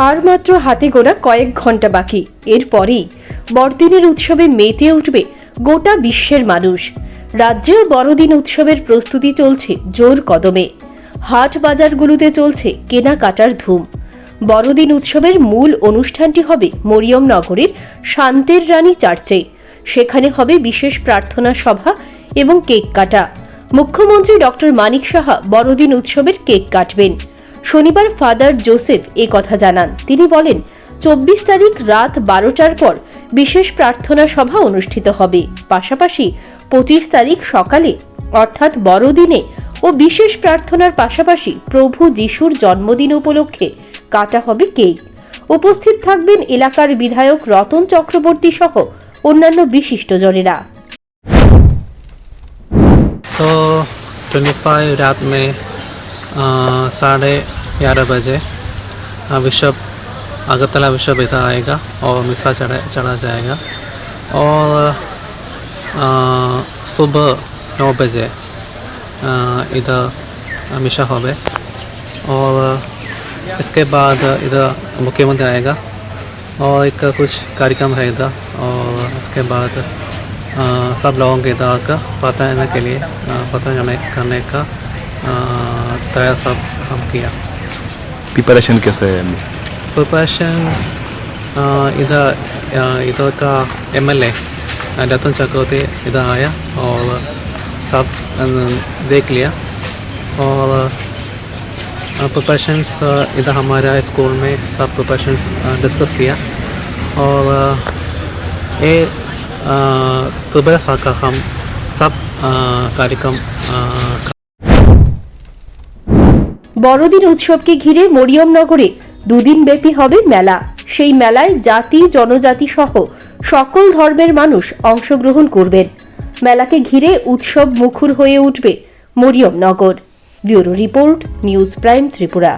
আর মাত্র হাতে গোনা কয়েক ঘণ্টা বাকি। এরপরেই বড়দিনের উৎসবে মেতে উঠবে গোটা বিশ্বের মানুষ। রাজ্যেও বড়দিন উৎসবের প্রস্তুতি চলছে জোর কদমে। হাট বাজারগুলোতে চলছে কেনাকাটার ধুম। বড়দিন উৎসবের মূল অনুষ্ঠানটি হবে মরিয়ম মরিয়মনগরের শান্তের রানী চার্চে। সেখানে হবে বিশেষ প্রার্থনা সভা এবং কেক কাটা। মুখ্যমন্ত্রী ডক্টর মানিক সাহা বড়দিন উৎসবের কেক কাটবেন। শনিবার ফাদার জোসেফ এ কথা জানান তিনি বলেন চব্বিশ তারিখ রাত বারোটার পর বিশেষ প্রার্থনা সভা অনুষ্ঠিত হবে পাশাপাশি পঁচিশ তারিখ সকালে অর্থাৎ বড়দিনে ও বিশেষ প্রার্থনার পাশাপাশি প্রভু যিশুর জন্মদিন উপলক্ষে কাটা হবে কেক উপস্থিত থাকবেন এলাকার বিধায়ক রতন চক্রবর্তী সহ অন্যান্য বিশিষ্টজনেরা तो 25 रात में अ, साढ़े ग्यारह बजे। अ, अगरतला अगरतला इधर आएगा और मिसा चढ़ा चढ़ा जाएगा। और सुबह नौ बजे इधर मिशा होवे और इसके बाद इधर मुख्यमंत्री आएगा। और एक कुछ कार्यक्रम है इधर। और उसके बाद अ, सब लोगों के इधर का पता के लिए पता करने करने का तैयार सब हम किया। प्रिपरेशन कैसे है? प्रिपरेशन इधर इधर का एम एल ए रतन चक्रवर्ती इधर आया और सब देख लिया और प्रिपरेशंस इधर हमारा स्कूल में सब प्रिपरेशंस डिस्कस किया और ये सुबह का हम सब कार्यक्रम বড়দিন উৎসবকে ঘিরে মরিয়ম নগরে দুদিন ব্যাপী হবে মেলা। সেই মেলায় জাতি, জনজাতি সহ সকল ধর্মের মানুষ অংশগ্রহণ করবেন। মেলাকে ঘিরে উৎসব মুখর হয়ে উঠবে Mariam Nagar bureau report, news prime Tripura.